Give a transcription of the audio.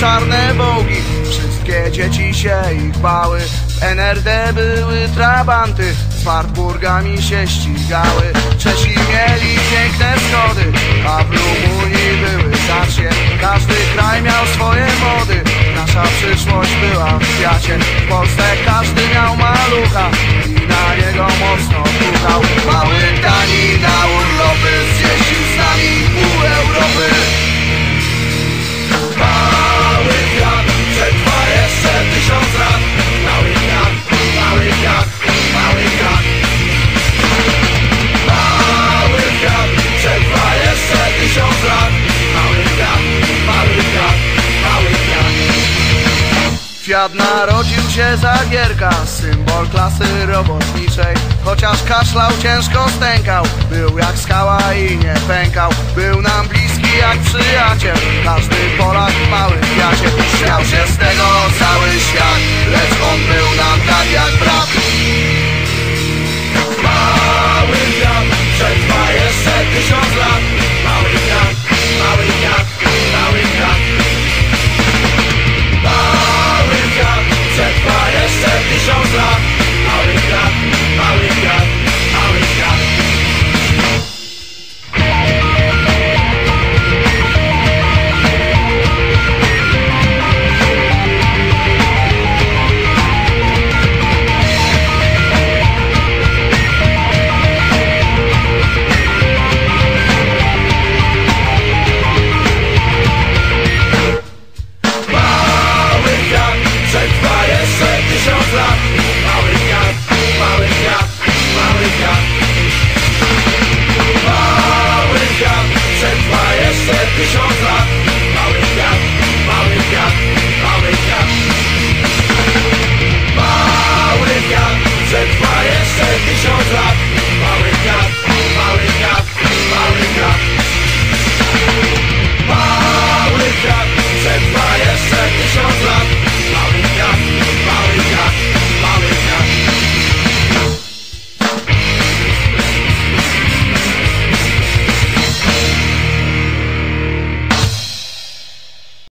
czarne bogi Wszystkie dzieci się ich bały. W NRD były trabanty. Z Wartburgami się ścigały. Czesi mieli piękne schody A w Rumunii były. Zacie Każdy kraj miał swoje mody Nasza przyszłość była w kwiacie W Polsce każdy miał malucha I na niego mocno puchał. Mały Kwiat narodził się za gierka, symbol klasy robotniczej. Chociaż kaszlał, ciężko stękał, był jak skała i nie pękał. Był nam bliski jak przyjaciel, każdy Polak w małym kwiacie Śmiał się z tego cały